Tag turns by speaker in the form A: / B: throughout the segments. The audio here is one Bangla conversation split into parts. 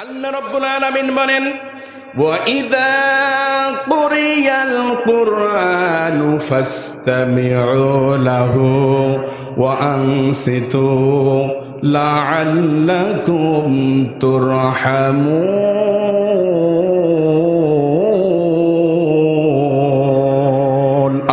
A: আল্লাহ রব্বুল আলামিন বলেন وَإِذَا قُرِئَ الْقُرْآنُ فَاسْتَمِعُوا لَهُ وَأَنصِتُوا لَعَلَّكُمْ تُرْحَمُونَ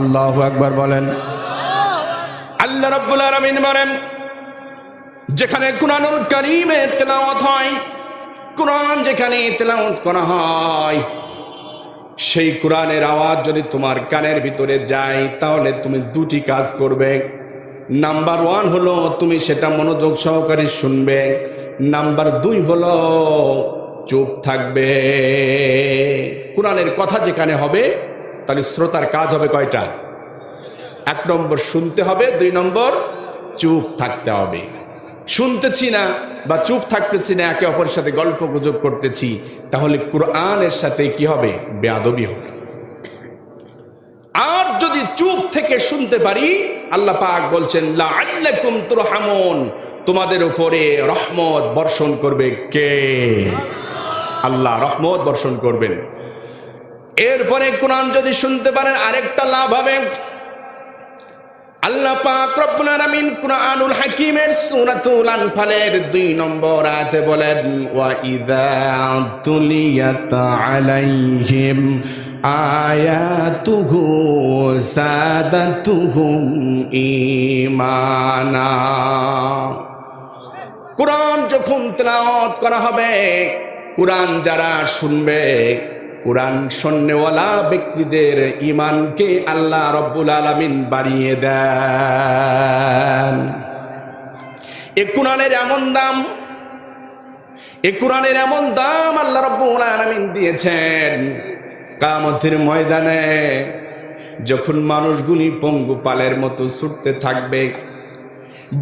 A: আল্লাহু আকবার বলেন আল্লাহ রাব্বুল আলামিন বলেন যেখানে কোরআনুল কারীমের তেলাওয়াত হয় কোরআন যেখানে তেলাওয়াত করা হয়, সেই কোরআনের আওয়াজ যদি তোমার কানের ভিতরে যায়, তাহলে তুমি দুটি কাজ করবে। নাম্বার ওয়ান হলো তুমি সেটা মনোযোগ সহকারে শুনবে। নাম্বার দুই হলো চুপ থাকবে। কোরআনের কথা যেখানে হবে, তাহলে শ্রোতার কাজ হবে কয়টা? এক নম্বর শুনতে হবে, দুই নম্বর চুপ থাকতে হবে। শুনতেছি না বা চুপ থাকতেছি না, একে অপরের সাথে গল্প গুজব করতেছি, তাহলে কোরআনের সাথে কি হবে? বেয়াদবি হবে। আর যদি চুপ থেকে শুনতে পারি, আল্লাহ পাক বলছেন তুরহামুন। তোমাদের উপরে রহমত বর্ষণ করবে কে? আল্লাহ রহমত বর্ষণ করবেন। এরপরে কোরআন যদি শুনতে পারেন, আরেকটা লাভ হবে। আল্লাহ পাক রব্বুল আলামিন কুরআনুল হাকীমের সূরাতুল আনফালের 2 নম্বর আয়াতে বলেন, ওয়া ইযা তুলিয়াত আলাইহিম আয়াতুহু সাদাতুহুম ঈমানা। কোরআন যখন তেলাওয়াত করা হবে, কোরআন যারা শুনবে কোরআন শূন্যওয়ালা ব্যক্তিদের ইমানকে আল্লাহ রব্বুল আলমিন বাড়িয়ে দেন। এ কোরআনের এমন দাম, এ কোরআনের এমন দাম আল্লাহ রব্বুল আলমিন দিয়েছেন। কামতের ময়দানে যখন মানুষগুলি পঙ্গু পালের মতো ছুটতে থাকবে,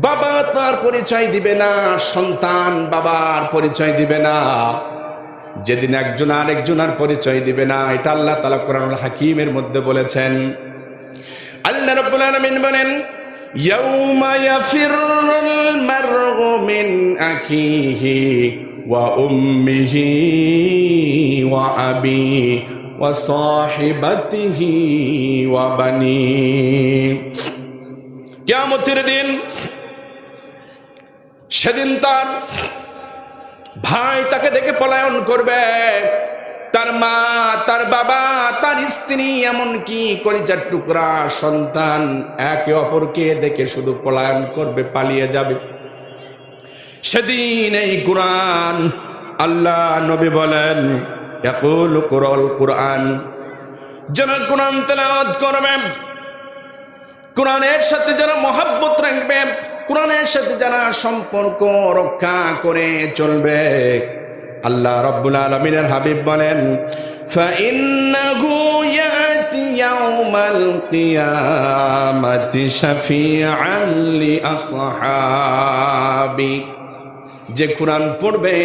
A: বাবা তার পরিচয় দিবে না, সন্তান বাবার পরিচয় দিবে না যেদিন একজন আর একজন আর পরিচয় দিবে না, এটা আল্লাহ তালা কোরআন হাকিমের মধ্যে বলেছেন। আল্লাহ রব্বুল আলামিন বলেন কিয়ামতের দিন, সেদিন তার ভাই তাকে দেখে পলায়ন করবে। তার মা, তার বাবা, তার স্ত্রী, এমনকি কলিজার টুকরা সন্তান একে অপরকে দেখে শুধু পলায়ন করবে, পালিয়ে যাবে। সেদিন এই কোরআন আল্লাহ নবী বলেন একুল কুরল কোরআন। যেন কোরআন তেলাওয়াত করবে। কোরআনের সাথে যারা মহাব্বত রাখবে, কোরআনের সাথে যারা সম্পর্ক রক্ষা করে চলবে। আল্লাহ রব্বুল আলমিনের হাবিব বলেন, ফাইন্নাহু যে কোরআন পড়বে,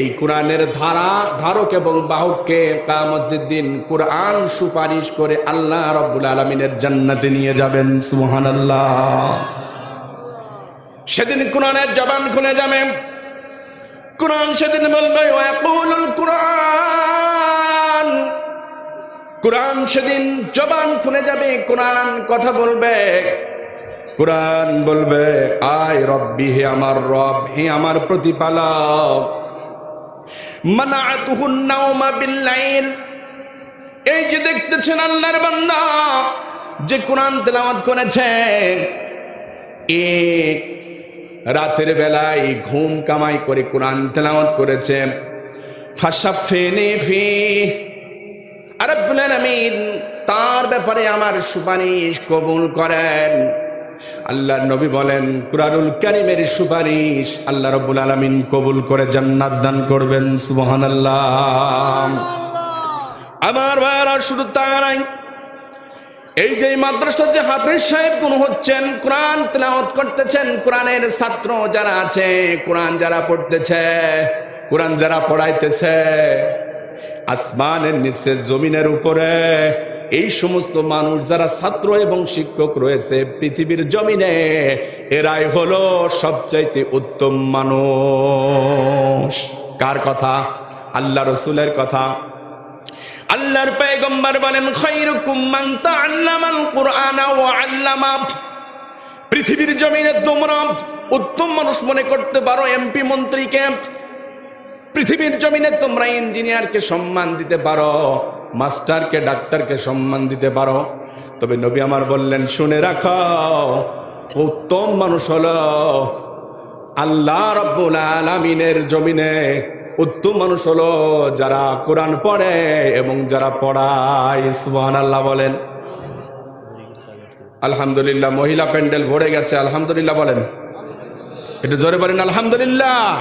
A: এই কোরআনের ধারা, ধারক এবং বাহককে কামতের দিন কোরআন সুপারিশ করে আল্লাহ রব্বুল আলমিনের জান্নাতে নিয়ে যাবেন সুহান আল্লাহ সেদিন কোরআনের জবান খুলে যাবে। কোরআন সেদিন বলবে কোরআন। কোরআন সেদিন জবান খুলে যাবে, কোরআন কথা বলবে। কোরআন বলবে, আয় রব্বি, হে আমার রব, হে আমার প্রতিপালক। এই যে দেখতেছেন আল্লাহর বান্দা, যে কোরআন তেলাওয়াত করেছে, এ রাতের বেলায় ঘুম কামাই করে কোরআন তেলাওয়াত করেছে। আরব্বুল আলামিন তার ব্যাপারে আমার সুপারিশ কবুল করেন। আল্লাহ নবী বলেন, কুরআনুল কারিমের সুপারিশ আল্লাহ রব্বুল আলামিন কবুল করে জান্নাত দান করবেন। সুবহানাল্লাহ। আমার ভাইয়ারা শুধু তা নাই। এই যে মাদ্রাসা যে হাফিজ সাহেব কোন হচ্ছেন, কোরআন তেলাওয়াত করতেছেন, কোরআনের ছাত্র যারা আছে, কোরআন যারা পড়তেছে, কোরআন যারা পড়াইতেছে, আসমানের নিচে জমিনের উপরে এই সমস্ত মানুষ যারা ছাত্র এবং শিক্ষক রয়েছে পৃথিবীর জমিনে, এরাই হলো সবচাইতে উত্তম মানুষ। কার কথা? আল্লাহ রসুলের কথা। আল্লাহর পেগম্বর বলেন খৈরুকুম মান তাআল্লামাল কুরআনা পৃথিবীর জমিনে তোমরা উত্তম মানুষ মনে করতে পারো, এমপি মন্ত্রীকে। পৃথিবীর জমিনে তোমরা ইঞ্জিনিয়ারকে সম্মান দিতে পারো। মাস্টারকে, ডাক্তারকে সম্মান দিতে পারো। তবে নবী আমার বললেন, শুনে রাখো, উত্তম মানুষ হলো আল্লাহ রব্বুল আলামিনের জমিনে উত্তম মানুষ হলো যারা কোরআন পড়ে এবং যারা পড়ায়। সুবহান আল্লাহ বলেন। আলহামদুলিল্লাহ, মহিলা প্যান্ডেল ভরে গেছে। আলহামদুলিল্লাহ বলেন। একটু জোরে বলেন, আলহামদুলিল্লাহ।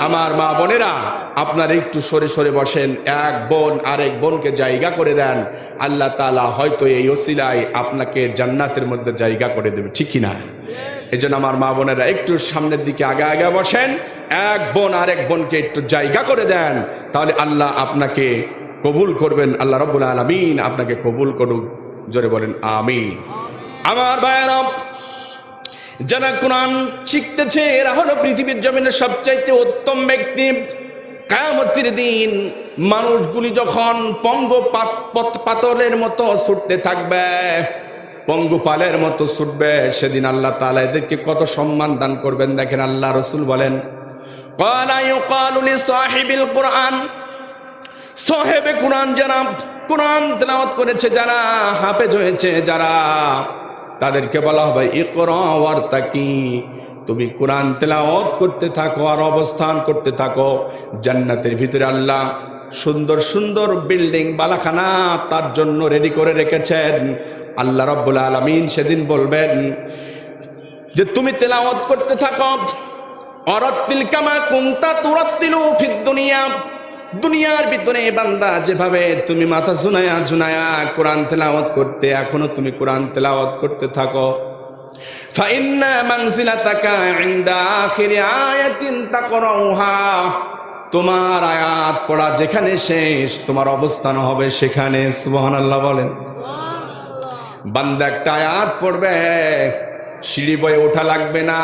A: আমার মা বোনেরা, আপনার একটু সরে সরে বসেন। এক বোন আরেক বোনকে জায়গা করে দেন। আল্লাহ তালা হয়তো এই ওসিলায় আপনাকে জান্নাতের মধ্যে জায়গা করে দেবে, ঠিক কিনা? এই আমার মা বোনেরা, একটু সামনের দিকে আগে আগে বসেন। এক বোন আরেক বোনকে একটু জায়গা করে দেন। তাহলে আল্লাহ আপনাকে কবুল করবেন, আল্লাহ রব্বুল আলমিন আপনাকে কবুল করুক। জোরে বলেন, আমিন। আমার ভাইয়েরা যারা কোরআন শিখতেছে, এরা হলো পৃথিবীর জমিনের সবচাইতে উত্তম ব্যক্তি। কায়ামতির দিন মানুষগুলি যখন পঙ্গ পাতরের মতো ছুটতে থাকবে, পঙ্গপালের মতো ছুটবে, সেদিন আল্লাহ তালা এদেরকে কত সম্মান দান করবেন। দেখেন আল্লাহ রসুল বলেন কোরআন। সাহেবে কোরআন যারা কোরআন তেলাওয়াত করেছে যারা হাফেজ হয়েছে, যারা তাদেরকে বলা হবে, ইকরা ওয়ারতাকি, তুমি কোরআন তেলাওয়াত করতে থাকো আর অবস্থান করতে থাকো। জান্নাতের ভিতরে আল্লাহ সুন্দর সুন্দর বিল্ডিং, বালাখানা তার জন্য রেডি করে রেখেছেন। আল্লাহ রব্বুল আলমিন সেদিন বলবেন যে, তুমি তেলাওয়াত করতে থাকো। অরত্তিল কামা কুংতা তুরত্তিলু ফিদ দুনিয়া। দুনিয়ার ভিতরে বান্দা যেভাবে তুমি মাথা ঝুনায়া ঝুনায়া কোরআন তেলাওয়াত করতে, এখনও তুমি কোরআন তেলাওয়াত করতে থাকো। তোমার আয়াত পড়া যেখানে শেষ, তোমার অবস্থান হবে সেখানে, সুবহানাল্লাহ বলেন। বান্দা একটা আয়াত পড়বে, সিঁড়ি বয়ে ওঠা লাগবে না।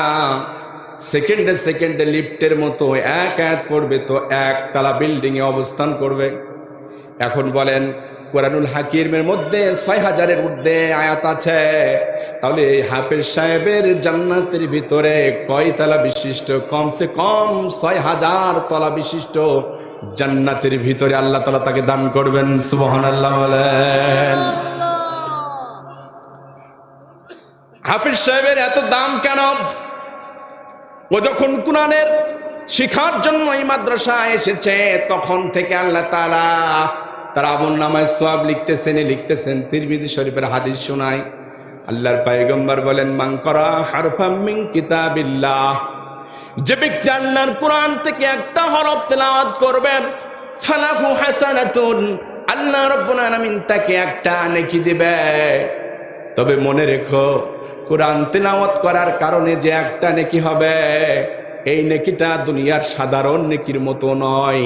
A: সেকেন্ডে সেকেন্ডে লিফটের মতো এক এক পড়বে তো এক তালা বিল্ডিংয়ে অবস্থান করবে। এখন বলেন কোরআনুল হাকিমের মধ্যে ছয় হাজারের ঊর্ধ্বে আয়াত আছে। তাহলে হাফেজ সাহেবের জান্নাতের ভিতরে কয় তলা বিশিষ্ট? কমসে কম ছয় হাজার তলা বিশিষ্ট জান্নাতের ভিতরে আল্লাহ তালা তাকে দান করবেন সুবহান আল্লাহ। বলেন হাফিজ সাহেবের এত দাম কেন? ও যখন কোরআনের শিখার জন্য এই মাদ্রাসা এসেছে, তখন থেকে আল্লাহ তালা তার আমল নামায় সব লিখতেছেন লিখতেছেন। তিরমিজি শরীফের হাদিস শোনায়, আল্লাহর পায়গম্বর বলেন মাং করা হারফাম কিতাবিল্লাহ। যে ব্যক্তি আল্লাহর কোরআন থেকে একটা হরফ তেলাওয়াত করবেন, ফালাহু হাসানাতুন, আল্লাহ রাব্বুল আলামিন তাকে একটা নেকি দিবে। তবে মনে রেখো কোরআন তেলাওয়াত করার কারণে যে একটা নেকি হবে এই নেকিটা দুনিয়ার সাধারণ নেকির মতো নয়।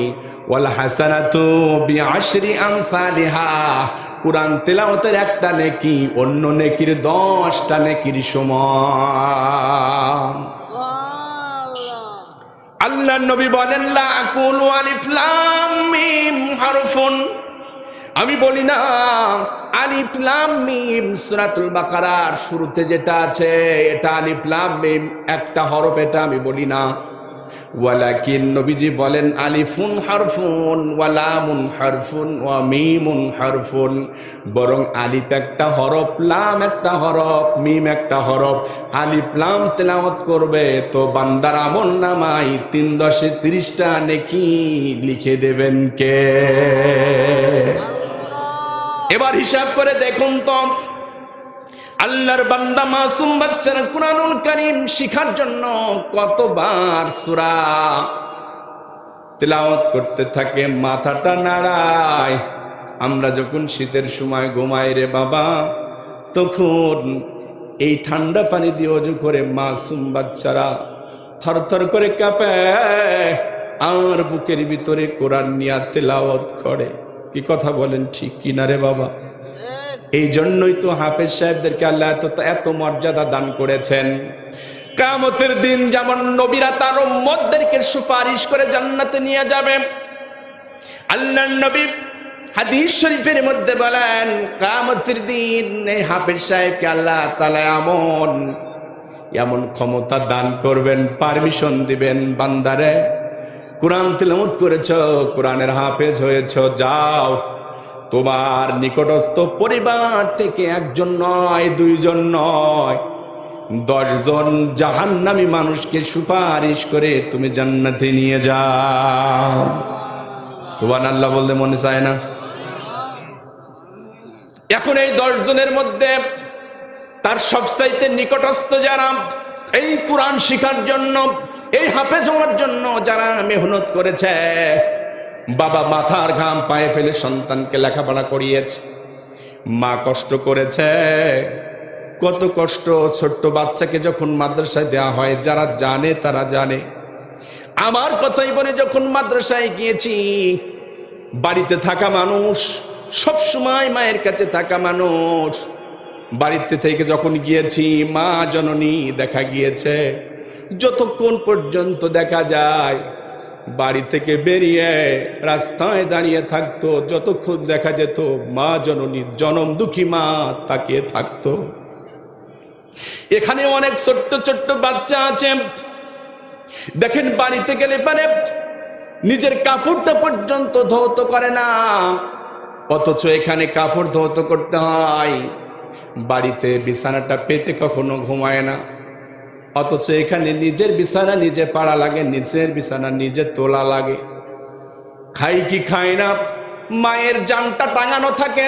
A: ওয়াল হাসানাতু বিআশরি আমসালিহা কোরআন তেলাওয়াতের একটা নেকি অন্য নেকির দশটা নেকির সমান। আল্লাহ নবী বলেন লা আকুলু আলিফ লাম মিম হারফুন। আমি বলি না আলিফ লাম মিম সূরাতুল বাকারার শুরুতে যেটা আছে, এটা আলিফ একটা হরফ এটা আমি বলি না। নবীজি বলেন আলিফুন ওয়া বরং আলিফ একটা হরফ একটা হরফ, মিম একটা হরফ। করবে তো বান্দার আমল নামাই তিন দশে তিরিশটা নেকি লিখে দেবেন কে? এবার হিসাব করে দেখুন তো, আল্লাহর বান্দা মাসুম বাচ্চারা কুরআনুল কারীম শিখার জন্য কতবার সূরা তেলাওয়াত করতে থাকে, মাথাটা নাড়ায়। আমরা যখন শীতের সময় ঘুমাই রে বাবা, তখন এই ঠান্ডা পানি দিয়ে অজু করে মাসুম বাচ্চারা থরথর করে কাঁপে, আর বুকের ভিতরে কোরআন নিয়া তেলাওয়াত করে। কি কথা বলেন? ঠিক কিনা রে বাবা? এই জন্যই তো হাফেজ সাহেবদেরকে আল্লাহ এত এত মর্যাদা দান করেছেন। কামতের দিন যেমন নবীরা তার মদদেরকে সুপারিশ করে জান্নাতে নিয়ে যাবে। আল্লাহ নবী হাদিস শরীফের মধ্যে বলেন কামতের দিন এই হাফেজ সাহেবকে আল্লাহ তালা এমন এমন ক্ষমতা দান করবেন, পারমিশন দিবেন বান্দারে। কোরআন তিলামত করেছ, কোরআনের হাফেজ হয়েছ, যাও। তোমার নিকটস্থ পরিবার থেকে একজন নয়, দুইজন নয়। দশজন জাহান্নামী মানুষকে সুপারিশ করে তুমি জান্নাতে নিয়ে যাও। সুবান আল্লাহ বলতে মনে চায় না? এখন এই দশজনের মধ্যে তার সবসাইতে নিকটস্থ যারা এই কোরআন শিখার জন্য, এই হাফেজ হওয়ার জন্য যারা মেহনত করেছে, বাবা মাথার ঘাম পায়ে ফেলে সন্তানকে লেখাপড়া করিয়েছে। মা কষ্ট করেছে। কত কষ্ট ছোট্ট বাচ্চাকে যখন মাদ্রাসায় দেওয়া হয়, যারা জানে তারা জানে। আমার কথাই বলে যখন মাদ্রাসায় গিয়েছি, বাড়িতে থাকা মানুষ সব সময় মায়ের কাছে থাকা মানুষ বাড়িতে থেকে যখন গিয়েছি, মা জননী দেখা গিয়েছে। যতক্ষণ পর্যন্ত দেখা যায়, বাড়ি থেকে বেরিয়ে রাস্তায় দাঁড়িয়ে থাকতো, যতক্ষণ দেখা যেত মা জননী জনম দুঃখী মা তাকিয়ে থাকতো। এখানে অনেক ছোট্ট ছোট্ট বাচ্চা আছে। দেখেন, বাড়িতে গেলে পারে নিজের কাপড়টা পর্যন্ত ধৌত করে না, অথচ এখানে কাপড় ধৌত করতে হয়। বাড়িতে বিছানাটা পেতে কখনো ঘুমায় না। অথচ এখানে নিজের বিছানা নিজে পাড়া লাগে, নিজের বিছানা নিজে তোলা লাগে। খাই কি খায় না, মায়ের জানটা টাঙানো থাকে।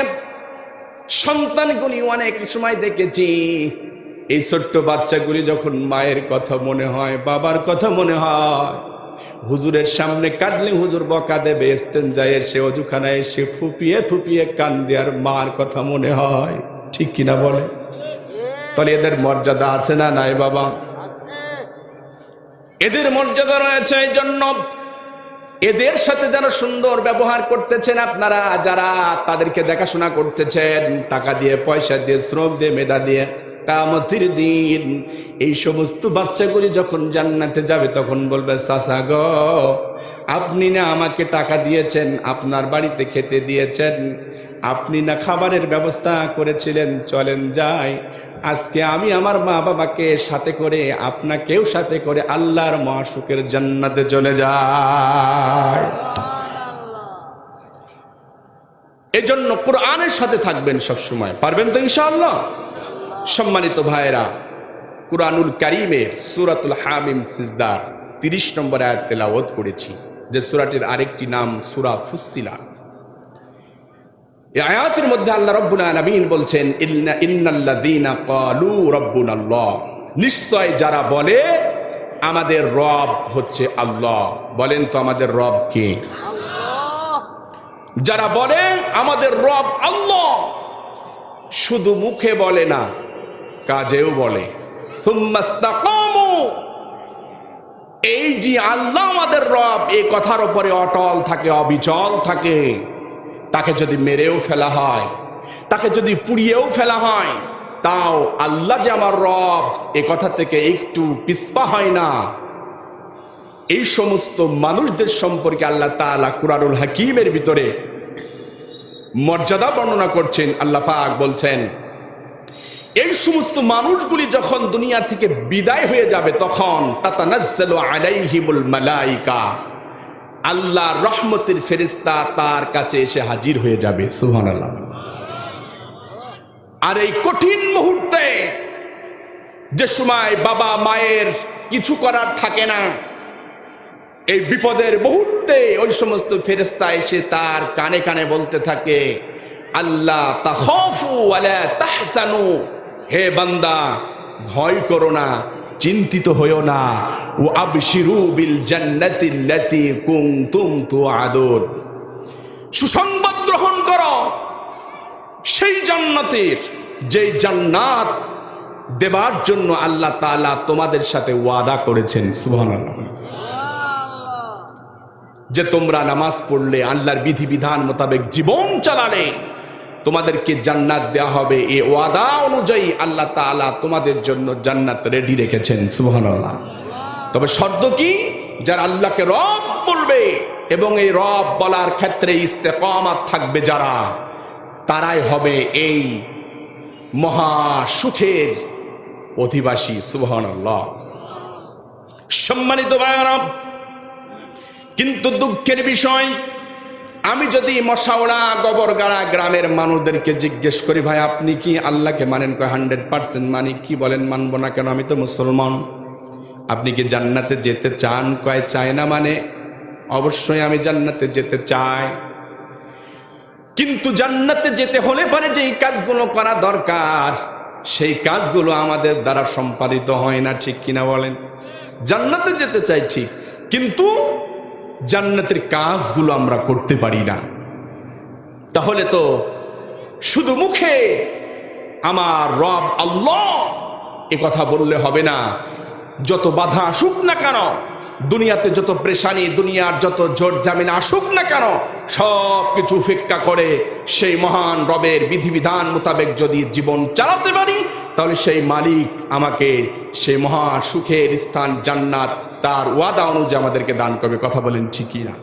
A: সন্তানগুলি অনেক সময় দেখেছি, এই ছোট্ট বাচ্চাগুলি যখন মায়ের কথা মনে হয়, বাবার কথা মনে হয়, হুজুরের সামনে কাঁদলে হুজুর বকা দেবে এস্তেন যায় সে অজুখানায় এসে ফুপিয়ে ফুপিয়ে কান দেওয়ার মার কথা মনে হয়। ঠিক কিনা বলে? তাহলে এদের মর্যাদা আছে না নাই বাবা? এদের মর্যাদা রয়েছে এই জন্য এদের সাথে যারা সুন্দর ব্যবহার করতেছেন আপনারা, যারা তাদেরকে দেখাশোনা করতেছেন, টাকা দিয়ে, পয়সা দিয়ে, শ্রম দিয়ে, মেধা দিয়ে কামতির দিন, এই সমস্ত বাচ্চাগুলি যখন জান্নাতে যাবে, তখন বলবে সাসা গ, আপনি না আমাকে টাকা দিয়েছেন, আপনার বাড়িতে খেতে দিয়েছেন, আপনি না খাবারের ব্যবস্থা করেছিলেন, চলেন যাই। আজকে আমি আমার মা বাবাকে সাথে করে, আপনাকেও সাথে করে আল্লাহর মহাসুখের জান্নাতে চলে যায় এজন্য কোরআনের সাথে থাকবেন সব সময় পারবেন তো ইনশাআল্লাহ? সম্মানিত ভাইরা কুরআনুল কারিমের সুরাতুল হামিম সিজদার তিরিশ নম্বর আয়াত তেলাওয়াত করেছি। যে সুরাটির আরেকটি নাম সুরা ফুসিলা এই আয়াতের মধ্যে আল্লাহ রব্বুল আলামিন বলছেন, ইন্না ইন্নাল্লাযীনা ক্বালু রাব্বুনাল্লাহ। নিশ্চয় যারা বলে, আমাদের রব হচ্ছে আল্লাহ। বলেন তো আমাদের রব কে? যারা বলে, আমাদের রব আল্লাহ। শুধু মুখে বলে না কাজেও বলে। এই যে আল্লাহ আমাদের রব এই কথার উপরে অটল থাকে, অবিচল থাকে। তাকে যদি মেরেও ফেলা হয়, তাকে যদি পুড়িয়েও ফেলা হয়, তাও আল্লাহ যে আমার রব, এ কথা থেকে একটু পিসপা হয় না। এই সমস্ত মানুষদের সম্পর্কে আল্লাহ তাআলা কুরারুল হাকিমের ভিতরে মর্যাদা বর্ণনা করছেন। আল্লাহ পাক বলছেন এই সমস্ত মানুষগুলি যখন দুনিয়া থেকে বিদায় হয়ে যাবে, তখন মালাইকা। আল্লাহ রহমতের ফেরেশতা তার কাছে এসে হাজির হয়ে যাবে। সুবহানাল্লাহ। আর এই কঠিন মুহূর্তে যে সময় বাবা মায়ের কিছু করার থাকে না, এই বিপদের মুহূর্তে ওই সমস্ত ফেরেস্তা এসে তার কানে কানে বলতে থাকে, আল্লাহ তাহসানু। হে বান্দা, ভয় করো না, চিন্তিত হইও না। ও আবশিরু বিল জান্নাতিল্লাতি কুনতুম তুআদুন। সুসংবাদ গ্রহণ করো, সেই জান্নাতের, যেই জান্নাত দেবার জন্য আল্লাহ তাআলা তোমাদের সাথে ওয়াদা করেছেন, সুবহানাল্লাহ। যে তোমরা নামাজ পড়লে আল্লাহর বিধিবিধান মোতাবেক জীবন চালালে তোমাদেরকে জান্নাত দেওয়া হবে। এ ওয়াদা অনুযায়ী আল্লাহ তাআলা তোমাদের জন্য জান্নাত রেডি রেখেছেন। সুবহানাল্লাহ। তবে শর্ত কি? যারা আল্লাহকে রব বলবে এবং এই রব বলার ক্ষেত্রে ইস্তেকামাত থাকবে যারা, তারাই হবে এই মহা সুখের অধিবাসী। সুবহান আল্লাহ সম্মানিত ভাইয়ারাম কিন্তু দুঃখের বিষয় আমি যদি মশাওড়া গোবরগাড়া গ্রামের মানুষদেরকে জিজ্ঞেস করি, ভাই, আপনি কি আল্লাহকে মানেন? কয়, হান্ড্রেড পার্সেন্ট মানি। কি বলেন, মানবো না কেন? আমি তো মুসলমান। আপনি কি জান্নাতে যেতে চান? কয় চায় না মানে? অবশ্যই আমি জান্নাতে যেতে চাই। কিন্তু জান্নাতে যেতে হলে পারে যে এই কাজগুলো করা দরকার, সেই কাজগুলো আমাদের দ্বারা সম্পাদিত হয় না, ঠিক কিনা বলেন? জান্নাতে যেতে চাই, ঠিক। কিন্তু জান্নাতের কাজগুলো আমরা করতে পারি না। তাহলে তো শুধু মুখে আমার রব আল্লাহ এ কথা বললে হবে না। যত বাধা আসুক না কেন, দুনিয়াতে যত প্রেশানি, দুনিয়ার যত জোর জামিন আসুক না কেন, সব কিছু ফিক্কা করে সেই মহান রবের বিধিবিধান মোতাবেক যদি জীবন চালাতে পারি, তাহলে সেই মালিক আমাকে সেই মহা সুখের স্থান জান্নাত তার ওয়াদা অনুযায়ী আমাদেরকে দান করবে। কথা বলেন ঠিকই না